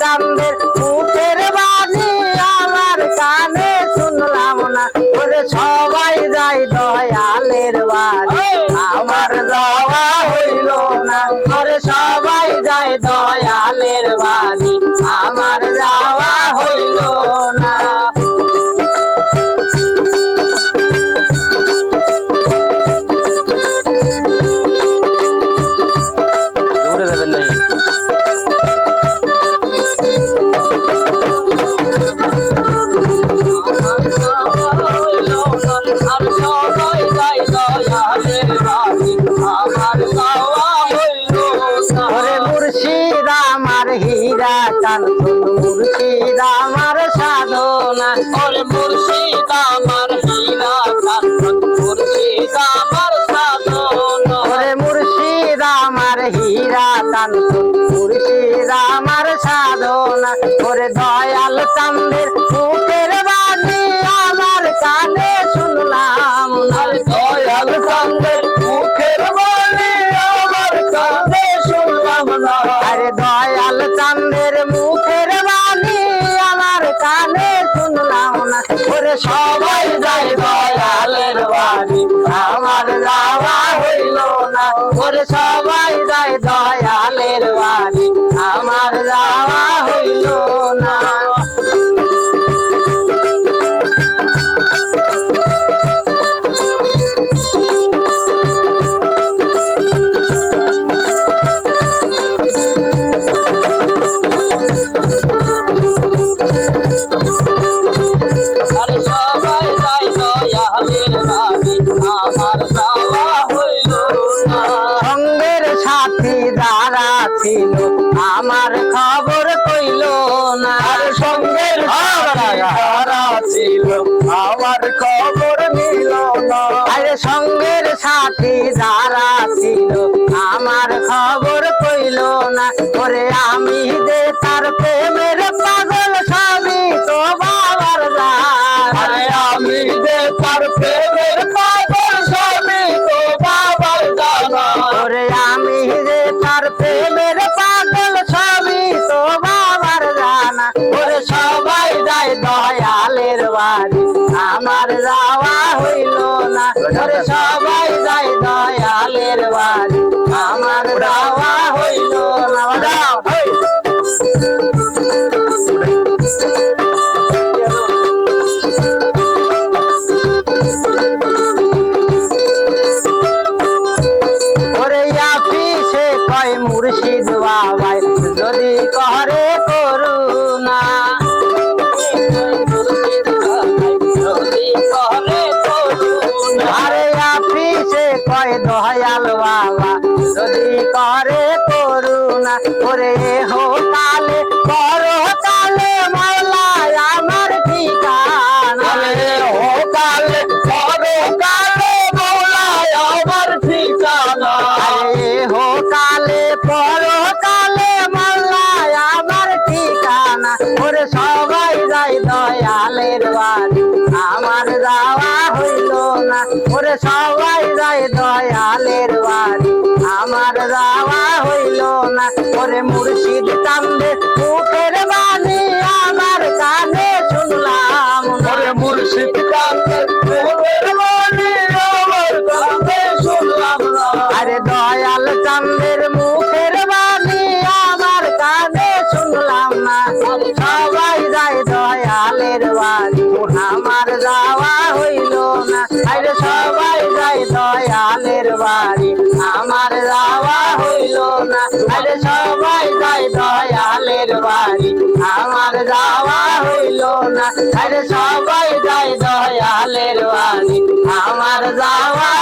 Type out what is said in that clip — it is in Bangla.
চান্দের মুখের বাণী আমার কানে শুনলাম না। ওরে সবাই যাই দয়ালের বাড়ি আমার যাওয়া হইল না। চান মুর্শিদ আমার সাধনা, ওরে মুর্শিদ আমার হীরা কাঞ্চন মুর্শিদ আমার সাধনা, ওরে মুর্শিদ আমার হীরা চান মুর্শিদ আমার সাধনা, ওরে দয়াল চান্দের হইল না। ওরে সবাই যায় দয়ালের ছিল আমার খবর কইল না। যারা ছিল আমার খবর নিল না। আরে সঙ্গের সাথী যারা ছিল আমার খবর কইল না। ওরে আমি যে তার প্রেমের পাগল স্বামী তো বাবার আরে আমি যে তার প্রেমের পাগল স্বামী তো বাবার জানা ওরে আমি যে আমার যাওয়া হইল না। সবাই যায় দয়ালের বাড়ি। আমার যাওয়া হইল না। বাবা। যদি করে করুণা ওরে হো কালে করো কালে মাওলা আমার ঠিকানা। ও কালে করো কালে মৌলায় আমার ঠিকানা। হো কালে পরো কালে মাল্লায় আমার ঠিকানা। ওরে ওরে সবাই যায় দয়ালের বাড়ি। আমার যাওয়া হইল না। ওরে মুর্শিদ কান্দে মুখের আমার যাওয়া হইল না। আরে সবাই যায় দয়ালের বাড়ি, আমার যাওয়া হইল না। আরে সবাই যায় দয়ালের বাড়ি, আমার যাওয়া হইল না। আরে সবাই যায় দয়ালের বাড়ি, আমার যাওয়া